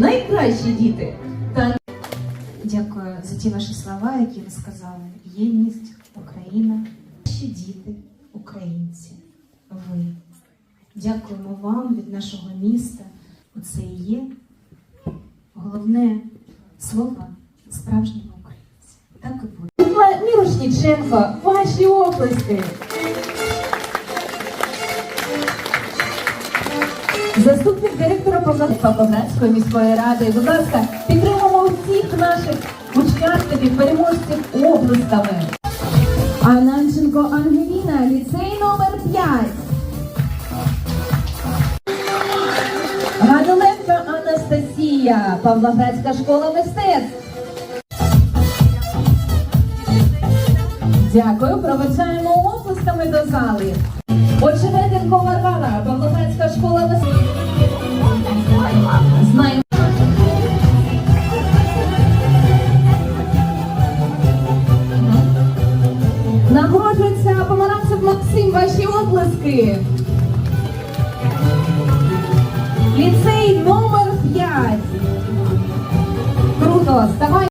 найкращі діти. Та Дякую за ті ваші слова, які ви сказали. Єдність, Україна, наші діти, українці, ви. Дякуємо вам від нашого міста. Оце і є головне слово справжнього українця. Так і буде. Мірошніченко, ваші оплески. Заступник директора Павло- Павлоградської міської ради. Будь ласка, підтримуємо всіх наших учасників, переможців облисками. Ананченко Ангеліна, ліцей номер 5. Гадуленко Анастасія, Павлоградська школа мистецтв. Дякую, проведжаємо оплесками до зали. Очевиденко Варвара, Нагороджується Помаранцев Максим, ваші оплески. Ліцей номер 5. Круто, ставай.